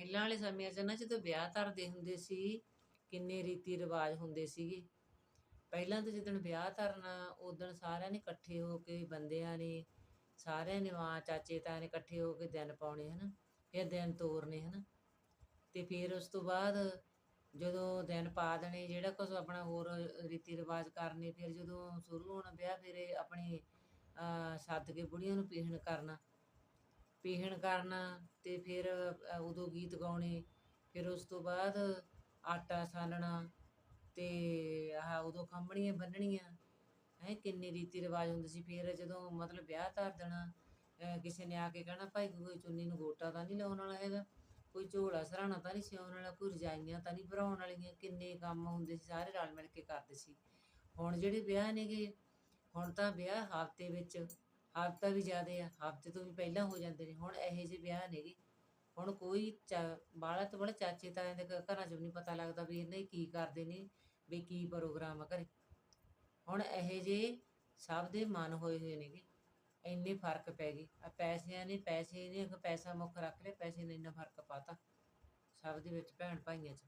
ਪਹਿਲਾਂ ਵਾਲੇ ਸਮਿਆਂ 'ਚ ਨਾ ਜਦੋਂ ਵਿਆਹ ਧਰਦੇ ਹੁੰਦੇ ਸੀ ਕਿੰਨੇ ਰੀਤੀ ਰਿਵਾਜ ਹੁੰਦੇ ਸੀਗੇ। ਪਹਿਲਾਂ ਤਾਂ ਜਿੱਦਣ ਵਿਆਹ ਧਰਨਾ ਉਦਣ ਸਾਰਿਆਂ ਨੇ ਇਕੱਠੇ ਹੋ ਕੇ ਬੰਦਿਆਂ ਨੇ ਸਾਰਿਆਂ ਨੇ ਮਾਂ ਚਾਚੇ ਤਾਏ ਨੇ ਇਕੱਠੇ ਹੋ ਕੇ ਦਿਨ ਪਾਉਣੇ ਹਨਾ ਫਿਰ ਦਿਨ ਤੋਰਨੇ ਹਨਾ। ਤੇ ਫਿਰ ਉਸ ਤੋਂ ਬਾਅਦ ਜਦੋਂ ਦਿਨ ਪਾ ਦੇਣੇ ਜਿਹੜਾ ਕੁਝ ਆਪਣਾ ਹੋਰ ਰੀਤੀ ਰਿਵਾਜ ਕਰਨੇ ਫਿਰ ਜਦੋਂ ਸ਼ੁਰੂ ਹੋਣਾ ਵਿਆਹ ਫਿਰ ਆਪਣੇ ਅਹ, ਸੱਦ ਕੇ ਬੁੜੀਆਂ ਨੂੰ ਪੀਹਣ ਕਰਨਾ। ਪੀਹਣ ਕਰਨਾ ਤੇ ਫਿਰ ਉਦੋਂ ਗੀਤ ਗਾਉਣੇ, ਫਿਰ ਉਸ ਤੋਂ ਬਾਅਦ ਆਟਾ ਸਾਨਣਾ ਤੇ ਆਹ ਉਦੋਂ ਖੰਮਣੀਆਂ ਬੰਨਣੀਆਂ, ਹੈ, ਕਿੰਨੇ ਰੀਤੀ ਰਿਵਾਜ ਹੁੰਦੇ ਸੀ। ਫਿਰ ਜਦੋਂ ਮਤਲਬ ਵਿਆਹ ਧਰ ਦੇਣਾ ਕਿਸੇ ਨੇ ਆ ਕੇ ਕਹਿਣਾ, ਭਾਈ ਕੋਈ ਚੁੰਨੀ ਨੂੰ ਗੋਟਾ ਤਾਂ ਨਹੀਂ ਲਾਉਣ ਵਾਲਾ ਹੈਗਾ, ਕੋਈ ਝੋਲਾ ਸਰਾਣਾ ਤਾਂ ਨਹੀਂ ਸਿਉਣ ਵਾਲਾ, ਕੋਈ ਰਜਾਈਆਂ ਤਾਂ ਨਹੀਂ ਭਰਾਉਣ ਵਾਲੀਆਂ। ਕਿੰਨੇ ਕੰਮ ਹੁੰਦੇ ਸੀ, ਸਾਰੇ ਰਲ ਮਿਲ ਕੇ ਕਰਦੇ ਸੀ। ਹੁਣ ਜਿਹੜੇ ਵਿਆਹ ਨੇਗੇ, ਹੁਣ ਤਾਂ ਵਿਆਹ ਹਫ਼ਤੇ ਵਿੱਚ ਹਫ਼ਤਾ ਵੀ ਜ਼ਿਆਦੇ ਆ, ਹਫ਼ਤੇ ਤੋਂ ਵੀ ਪਹਿਲਾਂ ਹੋ ਜਾਂਦੇ ਨੇ, ਹੁਣ ਇਹੋ ਜਿਹੇ ਵਿਆਹ ਨੇਗੇ ਹੁਣ ਕੋਈ ਬਾਲਾ ਤੋਂ ਬਾਲਾ ਚਾਚੇ ਤਾਏ ਦੇ ਘਰਾਂ 'ਚ ਵੀ ਨਹੀਂ ਪਤਾ ਲੱਗਦਾ ਵੀ ਇਹਨੇ ਕੀ ਕਰਦੇ ਨੇ, ਵੀ ਕੀ ਪ੍ਰੋਗਰਾਮ ਆ ਘਰੇ। ਹੁਣ ਇਹੋ ਜਿਹੇ ਸਭ ਦੇ ਮਨ ਹੋਏ ਹੋਏ ਨੇਗੇ ਇੰਨੇ ਫ਼ਰਕ ਪੈ ਗਏ। ਆ ਪੈਸਿਆਂ ਨੇ, ਪੈਸੇ ਨੇ ਪੈਸਾ ਮੁੱਖ ਰੱਖ ਲਿਆ, ਪੈਸੇ ਨੇ ਇੰਨਾ ਫ਼ਰਕ ਪਾਤਾ। ਸਭ ਦੇ ਵਿੱਚ ਭੈਣ ਭਾਈਆਂ 'ਚ।